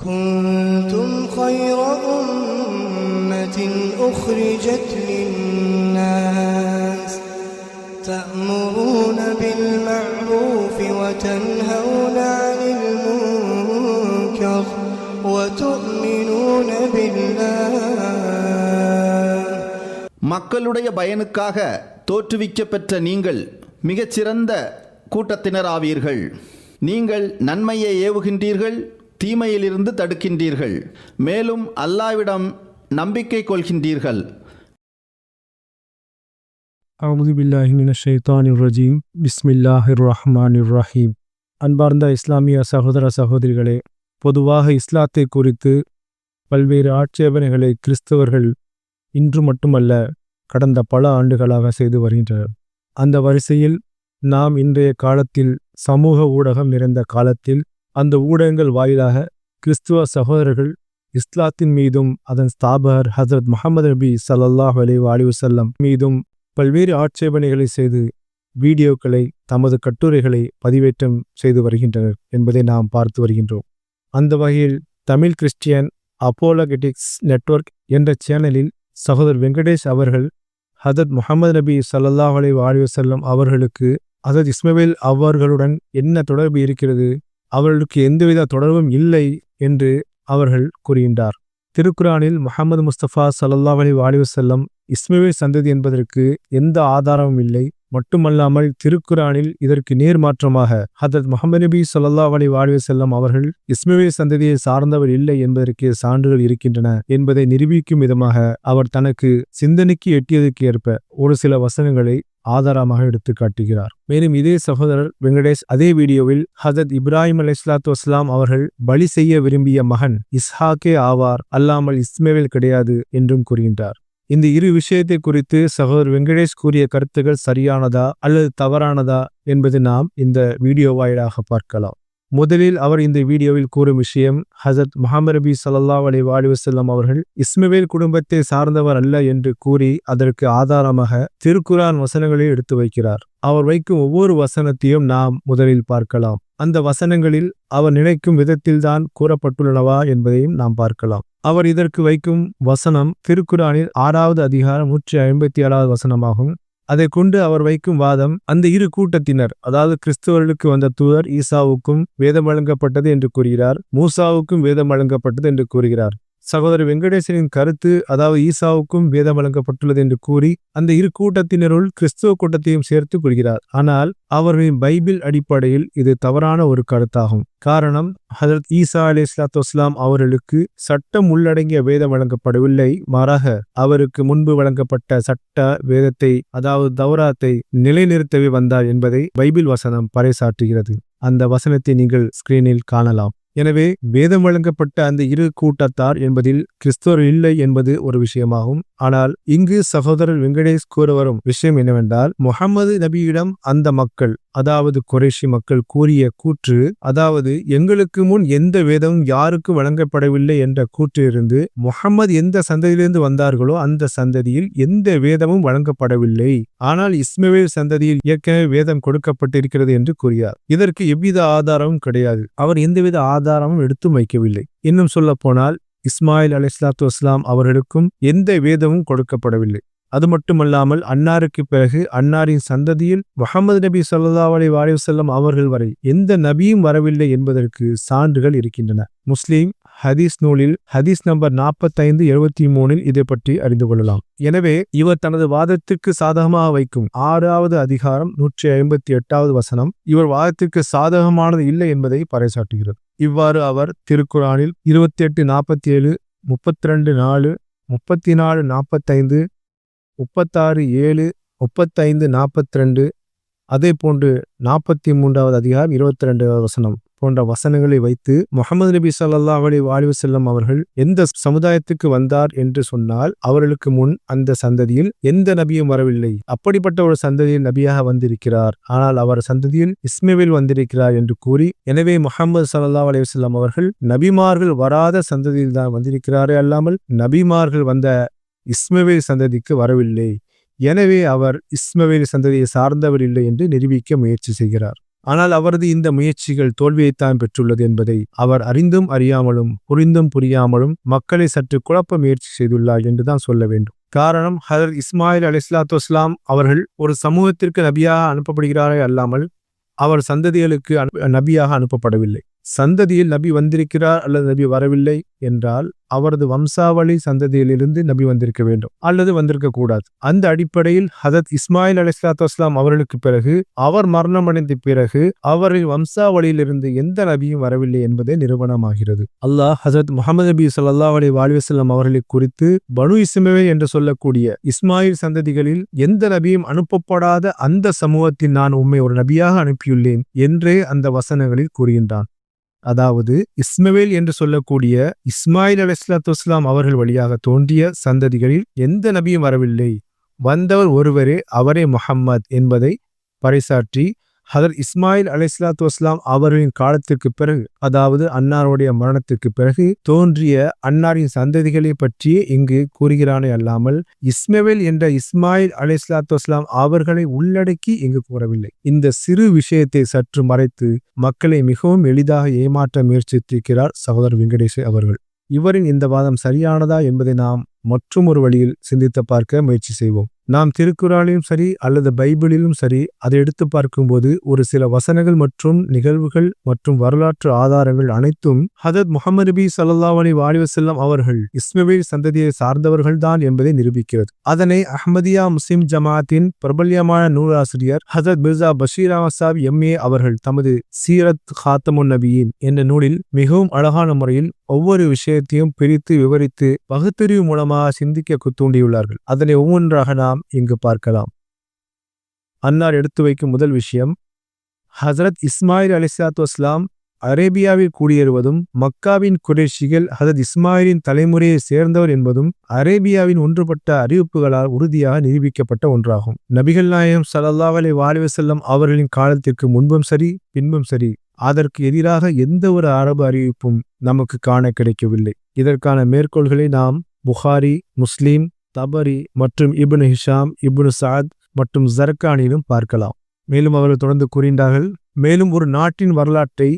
كنتم خير أمة أخرجت للناس تأمرون بالمعروف وتنهون عن المنكر وتؤمنون بالله மக்களுடைய பயனுக்காக தோற்றுவிக்கப்பெற்ற நீங்கள் மிகச்சிறந்த கூட்டத்தினராவீர்கள் நீங்கள் நன்மையை ஏவுகின்றீர்கள் தீமையிலிருந்து தடுக்கின்றீர்கள். மேலும் அல்லாவிடம் நம்பிக்கை கொள்கின்றீர்கள். அவுது பில்லாஹி மின ஷைத்தானிர் ரஜீம். பிஸ்மில்லாஹிர் ரஹ்மானிர் ரஹீம் அன்பார்ந்த இஸ்லாமிய சகோதர சகோதரிகளே பொதுவாக இஸ்லாத்தை குறித்து பல்வேறு ஆட்சேபனைகளை கிறிஸ்தவர்கள் இன்று மட்டுமல்ல கடந்த பல ஆண்டுகளாக செய்து வருகின்றனர். அந்த வரிசையில் நாம் இன்றைய காலத்தில் சமூக ஊடகம் நிறைந்த காலத்தில் அந்த ஊடகங்கள் வாயிலாக கிறிஸ்துவ சகோதரர்கள் இஸ்லாத்தின் மீதும் அதன் ஸ்தாபகர் ஹசரத் முகமது நபி சல்லாஹ் அலி வஸல்லம் மீதும் பல்வேறு ஆட்சேபனைகளை செய்து வீடியோக்களை தமது கட்டுரைகளை பதிவேற்றம் செய்து வருகின்றனர் என்பதை நாம் பார்த்து வருகின்றோம். அந்த வகையில் தமிழ் கிறிஸ்டியன் அப்போலகெட்டிக்ஸ் நெட்வொர்க் என்ற சேனலில் சகோதரர் வெங்கடேஷ் அவர்கள் ஹதத் முகமது நபி சல்லாஹ் அலி வஸல்லம் அவர்களுக்கு ஹசத் இஸ்மவேல் அவர்களுடன் என்ன தொடர்பு இருக்கிறது அவர்களுக்கு எந்தவித தொடர்பும் இல்லை என்று அவர்கள் கூறுகின்றார். திருக்குரானில் முகமது முஸ்தபா சல்லா அலி வாலிவசல்லம் இஸ்மவேல் சந்ததி என்பதற்கு எந்த ஆதாரமும் இல்லை. மட்டுமல்லாமல் திருக்குரானில் இதற்கு நேர்மாற்றமாக ஹதரத் முகமது நபி ஸல்லல்லாஹு அலைஹி செல்லம் அவர்கள் இஸ்மவே சந்ததியை சார்ந்தவர் இல்லை என்பதற்கு சான்றுகள் இருக்கின்றன என்பதை நிரூபிக்கும் விதமாக அவர் தனக்கு சிந்தனைக்கு எட்டியதற்கு ஏற்ப ஒரு சில வசனங்களை ஆதாரமாக எடுத்து காட்டுகிறார். மேலும் இதே சகோதரர் வெங்கடேஷ் அதே வீடியோவில் ஹசத் இப்ராஹிம் அலி இஸ்லாத்து வஸ்லாம் அவர்கள் பலி செய்ய விரும்பிய மகன் இஸ்ஹாக்கே ஆவார் அல்லாமல் இஸ்மேவில் கிடையாது என்றும் கூறுகின்றார். இந்த இரு விஷயத்தை குறித்து சகோதரர் வெங்கடேஷ் கூறிய கருத்துகள் சரியானதா அல்லது தவறானதா என்பது நாம் இந்த வீடியோ வாயிலாக பார்க்கலாம். முதலில் அவர் இந்த வீடியோவில் கூறும் விஷயம் ஹசத் முகமது நபி ஸல்லல்லாஹு அலி வாலிவசல்லம் அவர்கள் இஸ்மவேல் குடும்பத்தை சார்ந்தவர் அல்ல என்று கூறி அதற்கு ஆதாரமாக திருக்குரான் வசனங்களை எடுத்து வைக்கிறார். அவர் வைக்கும் ஒவ்வொரு வசனத்தையும் நாம் முதலில் பார்க்கலாம். அந்த வசனங்களில் அவர் நினைக்கும் விதத்தில்தான் கூறப்பட்டுள்ளனவா என்பதையும் நாம் பார்க்கலாம். அவர் இதற்கு வைக்கும் வசனம் திருக்குரானில் ஆறாவது அதிகாரம் நூற்றி ஐம்பத்தி ஏழாவது வசனமாகும். அதை கொண்டு அவர் வைக்கும் வாதம் அந்த இரு கூட்டத்தினர் அதாவது கிறிஸ்தவர்களுக்கு வந்த தூதர் ஈசாவுக்கும் வேதம் வழங்கப்பட்டது என்று கூறுகிறார் மூசாவுக்கும் வேதம் வழங்கப்பட்டது என்று கூறுகிறார். சகோதரர் வெங்கடேசனின் கருத்து அதாவது ஈசாவுக்கும் வேதம் வழங்கப்பட்டுள்ளது என்று கூறி அந்த இரு கூட்டத்தினருள் கிறிஸ்துவ கூட்டத்தையும் சேர்த்து கொள்கிறார். ஆனால் அவர்களின் பைபிள் அடிப்படையில் இது தவறான ஒரு கருத்தாகும். காரணம் ஹசரத் ஈசா அலி இஸ்லாத்து இஸ்லாம் அவர்களுக்கு சட்டம் உள்ளடங்கிய வேதம் வழங்கப்படவில்லை. மாறாக அவருக்கு முன்பு வழங்கப்பட்ட சட்ட வேதத்தை அதாவது தௌராத்தை நிலைநிறுத்தவே வந்தார் என்பதை பைபிள் வசனம் பறைசாற்றுகிறது. அந்த வசனத்தை நீங்கள் ஸ்கிரீனில் காணலாம். எனவே வேதம் வழங்கப்பட்ட அந்த இரு கூட்டத்தார் என்பதில் கிறிஸ்தவர் இல்லை என்பது ஒரு விஷயமாகும். ஆனால் இங்கு சகோதரர் வெங்கடேஷ் கூற வரும் விஷயம் என்னவென்றால் முகமது நபியிடம் அந்த மக்கள் அதாவது குறைஷி மக்கள் கூறிய கூற்று அதாவது எங்களுக்கு முன் எந்த வேதமும் யாருக்கு வழங்கப்படவில்லை என்ற கூற்றிலிருந்து முகமது எந்த சந்ததியிலிருந்து வந்தார்களோ அந்த சந்ததியில் எந்த வேதமும் வழங்கப்படவில்லை. ஆனால் இஸ்மவேல் சந்ததியில் ஏற்கனவே வேதம் கொடுக்கப்பட்டிருக்கிறது என்று கூறியார் இதற்கு எவ்வித ஆதாரமும் கிடையாது. அவர் எந்தவித ஆதாரமும் எடுத்து வைக்கவில்லை. இன்னும் சொல்ல போனால் இஸ்மாயில் அலி இஸ்லாத்து வஸ்லாம் அவர்களுக்கும் எந்த வேதமும் கொடுக்கப்படவில்லை. அது மட்டுமல்லாமல் அன்னாருக்கு பிறகு அன்னாரின் சந்ததியில் முகமது நபி சொல்லா அலி வாலிவசல்லம் அவர்கள் வரை எந்த நபியும் வரவில்லை என்பதற்கு சான்றுகள் இருக்கின்றன. முஸ்லீம் ஹதீஸ் நூலில் ஹதீஸ் நம்பர் நாற்பத்தைந்து எழுபத்தி மூணில் இதை பற்றி அறிந்து கொள்ளலாம். எனவே இவர் தனது வாதத்திற்கு சாதகமாக வைக்கும் ஆறாவது அதிகாரம் நூற்றி ஐம்பத்தி எட்டாவது வசனம் இவர் வாதத்திற்கு சாதகமானது இல்லை என்பதை பறைசாட்டுகிறது. இவ்வாறு அவர் திருக்குறானில் இருபத்தி எட்டு நாற்பத்தி ஏழு முப்பத்தி ரெண்டு நாலு முப்பத்தி நாலு நாற்பத்தைந்து முப்பத்தாறு ஏழு முப்பத்தைந்து நாற்பத்தி ரெண்டு அதே போன்று நாற்பத்தி மூன்றாவது அதிகாரம் இருபத்தி ரெண்டாவது வசனம். போன்ற வசனங்களை வைத்து முகமது நபி சல்லா அலி வாழ்வு செல்லம் அவர்கள் எந்த சமுதாயத்துக்கு வந்தார் என்று சொன்னால் அவர்களுக்கு முன் அந்த சந்ததியில் எந்த நபியும் வரவில்லை. அப்படிப்பட்ட ஒரு சந்ததியில் நபியாக வந்திருக்கிறார். ஆனால் அவர் சந்ததியில் இஸ்மேவில் வந்திருக்கிறார் என்று கூறி எனவே முகமது சல்லா அலி வல்லம் அவர்கள் நபிமார்கள் வராத சந்ததியில் தான் வந்திருக்கிறாரே அல்லாமல் நபிமார்கள் வந்த இஸ்மவேல் சந்ததிக்கு வரவில்லை. எனவே அவர் இஸ்மவேல் சந்ததியை சார்ந்தவர் இல்லை என்று நிரூபிக்க முயற்சி செய்கிறார். ஆனால் அவரது இந்த முயற்சிகள் தோல்வியைத்தான் பெற்றுள்ளது என்பதை அவர் அறிந்தும் அறியாமலும் புரிந்தும் புரியாமலும் மக்களை சற்று குழப்ப முயற்சி செய்துள்ளார் என்றுதான் சொல்ல வேண்டும். காரணம் ஹதரத் இஸ்மாயில் அலிஸ்லாத்து வஸ்லாம் அவர்கள் ஒரு சமூகத்திற்கு நபியாக அனுப்பப்படுகிறாரே அல்லாமல் அவர் சந்ததிகளுக்கு நபியாக அனுப்பப்படவில்லை. சந்ததியில் நபி வந்திருக்கிறார் அல்லது நபி வரவில்லை என்றால் அவரது வம்சாவளி சந்ததியிலிருந்து நபி வந்திருக்க வேண்டும். அல்லது வந்திருக்க கூடாது அந்த அடிப்படையில் ஹதத் இஸ்மாயில் அலிஸ்லாத்து வஸ்லாம் அவர்களுக்கு பிறகு அவர் மரணமடைந்த பிறகு அவரின் வம்சாவளியிலிருந்து எந்த நபியும் வரவில்லை என்பதே நிறுவனமாகிறது அல்லாஹ் ஹசரத் முகமது நபி சல்லா அலி வாலிவசல்லாம் அவர்களை குறித்து பனு இஸ்மவேல் என்று சொல்லக்கூடிய இஸ்மாயில் சந்ததிகளில் எந்த நபியும் அனுப்பப்படாத அந்த சமூகத்தில் நான் உண்மை ஒரு நபியாக அனுப்பியுள்ளேன் என்றே அந்த வசனங்களில் கூறுகின்றான். அதாவது இஸ்மவேல் என்று சொல்லக்கூடிய இஸ்மாயில் அலைஹிஸ்ஸலாத்து அவர்கள் வழியாக தோன்றிய சந்ததிகளில் எந்த நபியும் வரவில்லை. வந்தவர் ஒருவரே அவரே முஹம்மத் என்பதை பறைசாற்றி ஹதர் இஸ்மாயில் அலைஹிஸ்ஸலாத்து வஸ்லாம் அவர்களின் காலத்திற்கு பிறகு அதாவது அன்னாருடைய மரணத்திற்கு பிறகு தோன்றிய அன்னாரின் சந்ததிகளை பற்றியே இங்கு கூறுகிறானே அல்லாமல் இஸ்மவேல் என்ற இஸ்மாயில் அலைஹிஸ்ஸலாத்து வஸ்லாம் அவர்களை உள்ளடக்கி இங்கு கூறவில்லை. இந்த சிறு விஷயத்தை சற்று மறைத்து மக்களை மிகவும் எளிதாக ஏமாற்ற முயற்சித்திருக்கிறார் சகோதரர் வெங்கடேஷ் அவர்கள். இவரின் இந்த வாதம் சரியானதா என்பதை நாம் மற்றொரு வழியில் சிந்தித்து பார்க்க முயற்சி செய்வோம். நாம் திருக்குறானிலும் சரி அல்லது பைபிளிலும் சரி அதை எடுத்து பார்க்கும்போது ஒரு சில வசனங்கள் மற்றும் நிகழ்வுகள் மற்றும் வரலாற்று ஆதாரங்கள் அனைத்தும் ஹதத் முகமது நபி ஸல்லல்லாஹு அலைஹி வாலிவசல்லம் அவர்கள் இஸ்மவேல் சந்ததியை சார்ந்தவர்கள்தான் என்பதை நிரூபிக்கிறது. அதனை அஹ்மதியா முஸ்லிம் ஜமாத்தின் பிரபல்யமான நூலாசிரியர் ஹசத் மிர்சா பஷீர் அமசாப் எம்ஏ அவர்கள் தமது சீரத் ஹாத்தமுன் நபியின் என்ற நூலில் மிகவும் அழகான முறையில் ஒவ்வொரு விஷயத்தையும் பிரித்து விவரித்து பகுத்தறிவு மூலமாக சிந்திக்க தூண்டியுள்ளார்கள். அதனை ஒவ்வொன்றாக நாம் நாம் இங்கு பார்க்கலாம். அன்னார் எடுத்து வைக்கும் முதல் விஷயம் ஹசரத் இஸ்மாயில் அலிசாத்து வஸ்லாம் அரேபியாவில் குடியேறுவதும் மக்காவின் குரேஷிகள் ஹசரத் இஸ்மாயிலின் தலைமுறையை சேர்ந்தவர் என்பதும் அரேபியாவின் ஒன்றுபட்ட அறிவிப்புகளால் உறுதியாக நிரூபிக்கப்பட்ட ஒன்றாகும். நபிகள் நாயகம் சலல்லாஹ் அலி வாலிவ செல்லம் அவர்களின் காலத்திற்கு முன்பும் சரி பின்பும் சரி அதற்கு எதிராக எந்த ஒரு அரபு அறிவிப்பும் நமக்கு காண கிடைக்கவில்லை. இதற்கான மேற்கோள்களை நாம் புகாரி முஸ்லீம் தபரி மற்றும் இபுனு ஹிஷாம் இப்னு சாத் மற்றும் ஜர்கானிலும் பார்க்கலாம். மேலும் அவர்கள் தொடர்ந்து கூறினார்கள் மேலும் ஒரு நாட்டின் வரலாற்றை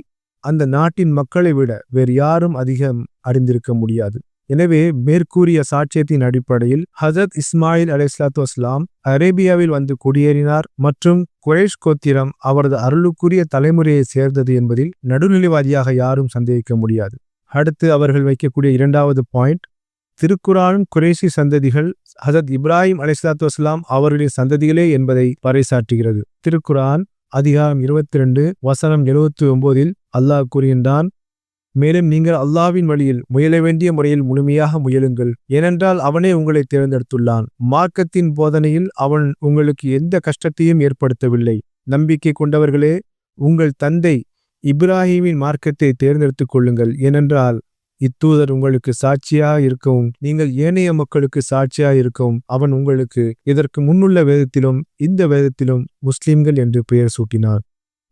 அந்த நாட்டின் மக்களை விட வேறு யாரும் அதிகம் அறிந்திருக்க முடியாது. எனவே மேற்கூறிய சாட்சியத்தின் அடிப்படையில் ஹசத் இஸ்மாயில் அலைஹிஸ்ஸலாத்து வஸ்லாம் அரேபியாவில் வந்து குடியேறினார் மற்றும் குரேஷ் கோத்திரம் அவரது அருளுக்குரிய தலைமுறையை சேர்ந்தது என்பதில் நடுநிலைவாதியாக யாரும் சந்தேகிக்க முடியாது. அடுத்து அவர்கள் வைக்கக்கூடிய இரண்டாவது பாயிண்ட் திருக்குரானும் குறைசி சந்ததிகள் ஹசத் இப்ராஹிம் அலிஸ்லாத்து வஸ்லாம் அவர்களின் சந்ததிகளே என்பதை பறைசாற்றுகிறது. திருக்குரான் அதிகாரம் இருபத்தி ரெண்டு வசனம் எழுபத்தி ஒன்பதில் அல்லாஹ் கூறுகின்றான் மேலும் நீங்கள் அல்லாவின் வழியில் முயல வேண்டிய முறையில் முழுமையாக முயலுங்கள். ஏனென்றால் அவனே உங்களை தேர்ந்தெடுத்துள்ளான். மார்க்கத்தின் போதனையில் அவன் உங்களுக்கு எந்த கஷ்டத்தையும் ஏற்படுத்தவில்லை. நம்பிக்கை கொண்டவர்களே உங்கள் தந்தை இப்ராஹிமின் மார்க்கத்தை தேர்ந்தெடுத்துக் கொள்ளுங்கள். ஏனென்றால் இத்தூதர் உங்களுக்கு சாட்சியாக இருக்கவும் நீங்கள் ஏனைய மக்களுக்கு சாட்சியாக இருக்கவும் அவன் உங்களுக்கு இதற்கு முன்னுள்ள வேதத்திலும் இந்த வேதத்திலும் முஸ்லிம்கள் என்று பெயர் சூட்டினார்.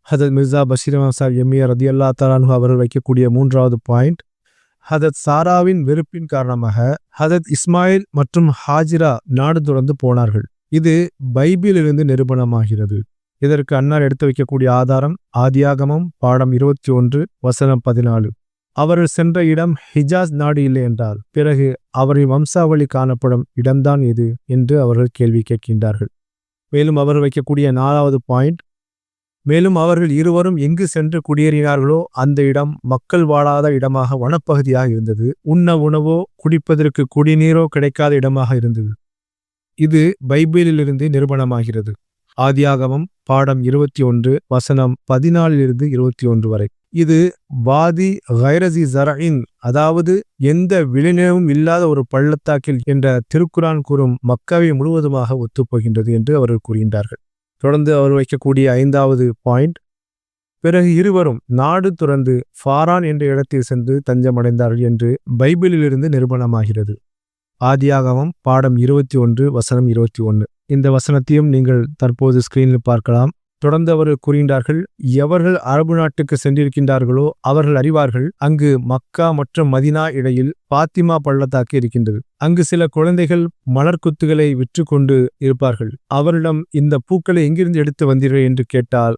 ஹதத் மிர்சா பஷீர் சார் எம்ஏ ரதி அல்லா தலானு அவர்கள் வைக்கக்கூடிய மூன்றாவது பாயிண்ட் ஹதத் சாராவின் வெறுப்பின் காரணமாக ஹதத் இஸ்மாயில் மற்றும் ஹாஜிரா நாடு தொடர்ந்து போனார்கள். இது பைபிளிலிருந்து நிரூபணமாகிறது. இதற்கு அன்னார் எடுத்து வைக்கக்கூடிய ஆதாரம் ஆதியாகமம் பாடம் இருபத்தி ஒன்று வசனம் பதினாலு. அவர்கள் சென்ற இடம் ஹிஜாஸ் நாடு இல்லை என்றால் பிறகு அவரின் வம்சாவளி காணப்படும் இடம்தான் இது என்று அவர்கள் கேள்வி கேட்கின்றார்கள். மேலும் அவர்கள் வைக்கக்கூடிய நாலாவது பாயிண்ட் மேலும் அவர்கள் இருவரும் எங்கு சென்று குடியேறினார்களோ அந்த இடம் மக்கள் வாழாத இடமாக வனப்பகுதியாக இருந்தது. உண்ண உணவோ குடிப்பதற்கு குடிநீரோ கிடைக்காத இடமாக இருந்தது. இது பைபிளிலிருந்து நிரூபணமாகிறது. ஆதியாகமம் பாடம் இருபத்தி ஒன்று வசனம் பதினாலிலிருந்து இருபத்தி ஒன்று வரை. இது வாதி கைரசி ஜரஇன் அதாவது எந்த விளைநிலமும் இல்லாத ஒரு பள்ளத்தாக்கில் என்ற திருக்குரான் கூறும் மக்காவை முழுவதுமாக ஒத்துப்போகின்றது என்று அவர்கள் கூறுகின்றார்கள். தொடர்ந்து அவர் வைக்கக்கூடிய ஐந்தாவது பாயிண்ட் பிறகு இருவரும் நாடு துறந்து ஃபாரான் என்ற இடத்தில் சென்று தஞ்சமடைந்தார்கள் என்று பைபிளிலிருந்து நிரூபணமாகிறது. ஆதியாகமம் பாடம் இருபத்தி ஒன்று வசனம் இருபத்தி ஒன்று. இந்த வசனத்தையும் நீங்கள் தற்போது ஸ்கிரீனில் பார்க்கலாம். தொடர்ந்து அவர்கள் கூறுகின்றார்கள் எவர்கள் அரபு நாட்டுக்கு சென்றிருக்கின்றார்களோ அவர்கள் அறிவார்கள் அங்கு மக்கா மற்றும் மதினா இடையில் பாத்திமா பள்ளத்தாக்கு இருக்கின்றது. அங்கு சில குழந்தைகள் மலர்க்குத்துகளை விற்று கொண்டு இருப்பார்கள். அவரிடம் இந்த பூக்களை எங்கிருந்து எடுத்து வந்தீர்கள்? என்று கேட்டால்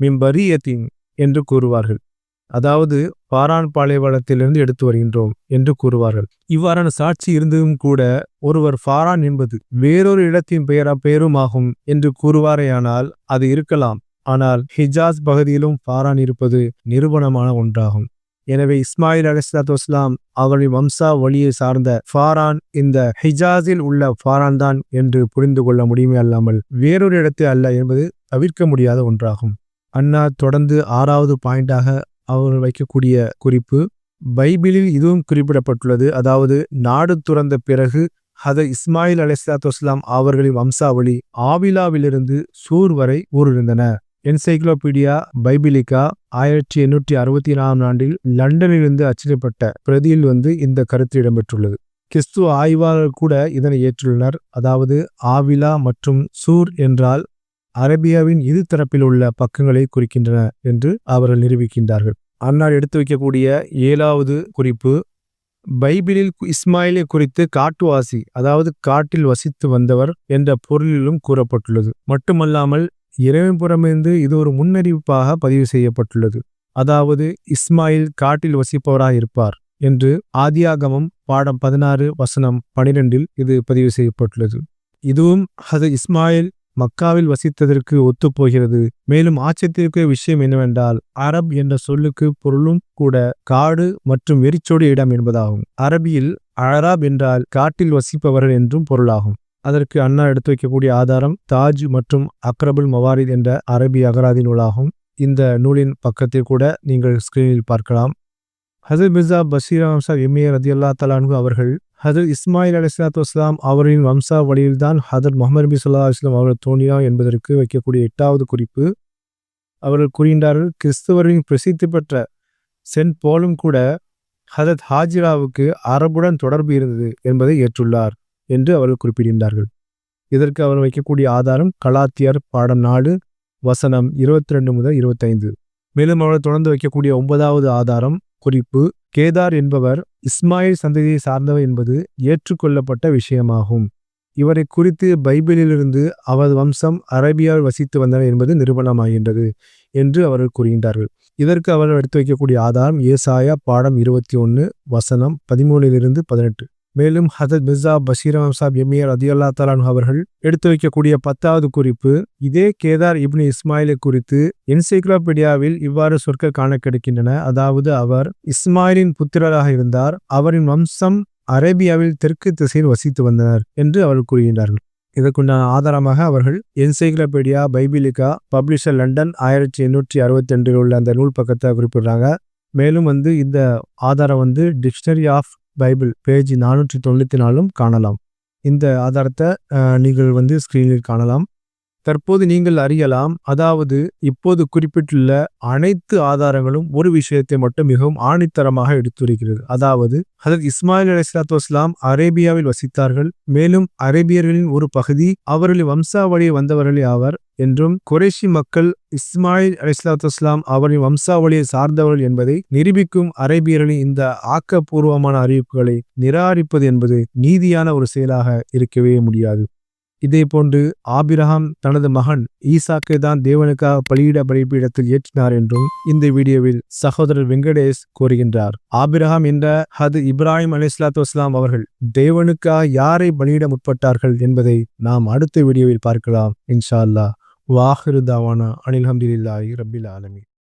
மிம்பரியத்தின் என்று கூறுவார்கள். அதாவது பாரான் பாலைவனத்திலிருந்து எடுத்து வருகின்றோம் என்று கூறுவார்கள். இவ்வாறான சாட்சி இருந்ததும் கூட ஒருவர் ஃபாரான் என்பது வேறொரு இடத்தின் பெயரா பெயருமாகும் என்று கூறுவாரேயானால் அது இருக்கலாம். ஆனால் ஹிஜாஸ் பகுதியிலும் ஃபாரான் இருப்பது நிரூபணமான ஒன்றாகும். எனவே இஸ்மாயில் அலிஸ்லாத் வஸ்லாம் அவரின் வம்சா வழியை சார்ந்த ஃபாரான் இந்த ஹிஜாஸில் உள்ள ஃபாரான் தான் என்று புரிந்து கொள்ள முடியுமே அல்லாமல் வேறொரு இடத்து அல்ல என்பது தவிர்க்க முடியாத ஒன்றாகும். அண்ணா தொடர்ந்து ஆறாவது பாயிண்டாக அவர்கள் வைக்கக்கூடிய குறிப்பு. பைபிளில் இதுவும் குறிப்பிடப்பட்டுள்ளது. அதாவது நாடு துறந்த பிறகு ஹத இஸ்மாயில் அலிஸ்லாத்து வஸ்லாம் அவர்களின் வம்சாவளி ஆவிலாவிலிருந்து சூர் வரை ஊரிருந்தன என்சைக்ளோபீடியா பைபிலிகா ஆயிரத்தி எண்ணூற்றி அறுபத்தி நாலாம் ஆண்டில் லண்டனிலிருந்து அச்சிடப்பட்ட பிரதியில் வந்து இந்த கருத்து இடம்பெற்றுள்ளது. கிறிஸ்துவ ஆய்வாளர் கூட இதனை ஏற்றுள்ளனர். அதாவது ஆவிலா மற்றும் சூர் என்றால் அரேபியாவின் இரு தரப்பில் உள்ள பக்கங்களை குறிக்கின்றன என்று அவர்கள் நிரூபிக்கின்றார்கள். அன்னார் எடுத்து வைக்கக்கூடிய ஏழாவது குறிப்பு பைபிளில் இஸ்மாயிலை குறித்து காட்டுவாசி அதாவது காட்டில் வசித்து வந்தவர் என்ற பொருளிலும் கூறப்பட்டுள்ளது. மட்டுமல்லாமல் இறைவன்புறமிருந்து இது ஒரு முன்னறிவிப்பாக பதிவு செய்யப்பட்டுள்ளது. அதாவது இஸ்மாயில் காட்டில் வசிப்பவராக இருப்பார் என்று ஆதியாகமம் பாடம் பதினாறு வசனம் பனிரெண்டில் இது பதிவு செய்யப்பட்டுள்ளது. இதுவும் அது இஸ்மாயில் மக்காவில் வசித்ததற்கு ஒத்துப்போகிறது. மேலும் ஆச்சரியத்திற்கு விஷயம் என்னவென்றால் அரப் என்ற சொல்லுக்கு பொருளும் கூட காடு மற்றும் வெறிச்சோடு இடம் என்பதாகும். அரபியில் அழராப் என்றால் காட்டில் வசிப்பவர்கள் என்றும் பொருளாகும். அதற்கு அண்ணா எடுத்து வைக்கக்கூடிய ஆதாரம் தாஜ் மற்றும் அக்ரபுல் மவாரித் என்ற அரபி அகராதி நூலாகும். இந்த நூலின் பக்கத்தில் கூட நீங்கள் ஸ்கிரீனில் பார்க்கலாம். ஹசர் மிர்சா பஷீர் அம்சா எம்ஏ ரதி அல்லா தலான்கு அவர்கள் ஹதர் இஸ்மாயில் அலிஸ்லாத்து வஸ்லாம் அவரின் வம்சா வழியில்தான் ஹதர் முகமது நபி சொல்லா அலுவலாம் அவர்கள் தோணியா என்பதற்கு வைக்கக்கூடிய எட்டாவது குறிப்பு. அவர்கள் கூறுகின்றார்கள் கிறிஸ்துவரின் பிரசித்தி பெற்ற சென்ட் போலும் கூட ஹதத் ஹாஜிராவுக்கு அரபுடன் தொடர்பு இருந்தது என்பதை ஏற்றுள்ளார் என்று அவர்கள் குறிப்பிடுகின்றார்கள். இதற்கு அவர் வைக்கக்கூடிய ஆதாரம் கலாத்தியர் பாடம் நாடு வசனம் இருபத்தி ரெண்டு முதல் இருபத்தைந்து மேலும் அவர் தொடர்ந்து வைக்கக்கூடிய ஒன்பதாவது ஆதாரம் குறிப்பு கேதார் என்பவர் இஸ்மாயில் சந்ததியை சார்ந்தவர் என்பது ஏற்றுக்கொள்ளப்பட்ட விஷயமாகும். இவரை குறித்து பைபிளிலிருந்து அவரது வம்சம் அரேபியாவில் வசித்து வந்தனர் என்பது நிரூபணமாகின்றது என்று அவர்கள் கூறுகின்றார்கள். இதற்கு அவர்கள் எடுத்து வைக்கக்கூடிய ஆதாரம் ஏசாயா பாடம் இருபத்தி ஒன்று வசனம் பதிமூணிலிருந்து பதினெட்டு. மேலும் ஹதத் மிர்சா பஷீர் சாப் எமியர் அதியுல்லா தலான் அவர்கள் எடுத்து வைக்கக்கூடிய பத்தாவது குறிப்பு இதே கேதார் இப்னு இஸ்மாயிலை குறித்து என்சைக்ளோபீடியாவில் இவ்வாறு சொற்கள் காண கிடைக்கின்றன அதாவது அவர் இஸ்மாயிலின் புத்திரராக இருந்தார். அவரின் வம்சம் அரேபியாவில் தெற்கு திசையில் வசித்து வந்தனர் என்று அவர்கள் கூறுகின்றார்கள். இதற்குண்டான ஆதாரமாக அவர்கள் என்சைக்ளோபீடியா பைபிலிகா பப்ளிஷர் லண்டன் ஆயிரத்தி எண்ணூற்றி அறுபத்தி ரெண்டில் உள்ள அந்த நூல் பக்கத்தை குறிப்பிடுறாங்க. மேலும் வந்து இந்த ஆதாரம் வந்து டிக்ஷனரி ஆஃப் பைபிள் பேஜ் நானூற்றி தொண்ணூற்றி நாலும் காணலாம். இந்த ஆதாரத்தை நீங்கள் வந்து ஸ்க்ரீனில் காணலாம். தற்போது நீங்கள் அறியலாம் அதாவது இப்போது குறிப்பிட்டுள்ள அனைத்து ஆதாரங்களும் ஒரு விஷயத்தை மட்டும் மிகவும் ஆணித்தரமாக எடுத்துரைக்கிறது. அதாவது ஹதத் இஸ்மாயில் அலிஸ்லாத்து வஸ்லாம் அரேபியாவில் வசித்தார்கள் மேலும் அரேபியர்களின் ஒரு பகுதி அவர்களின் வம்சாவளியை வந்தவர்களே ஆவர் என்றும் குறைஷி மக்கள் இஸ்மாயில் அலிஸ்லாத்து வஸ்லாம் அவரின் வம்சாவளியை சார்ந்தவர்கள் என்பதை நிரூபிக்கும் அரேபியர்களின் இந்த ஆக்கப்பூர்வமான அறிவிப்புகளை நிராகரிப்பது என்பது நீதியான ஒரு செயலாக இருக்கவே முடியாது. இதே போன்று ஆபிரஹாம் தனது மகன் ஈசாக்கை தான் தேவனுக்காக பலியிட பலிப்பீடத்தில் ஏற்றினார் என்றும் இந்த வீடியோவில் சகோதரர் வெங்கடேஷ் கூறுகின்றார். ஆபிரகாம் என்ற ஹது இப்ராஹிம் அலிஸ்லாத்து வஸ்லாம் அவர்கள் தேவனுக்காக யாரை பலியிட முற்பட்டார்கள் என்பதை நாம் அடுத்த வீடியோவில் பார்க்கலாம். இன்ஷா அல்லா வாஹிரு தாவானா அனில் ஹம்துலில்லாஹி ரபில் ஆலமி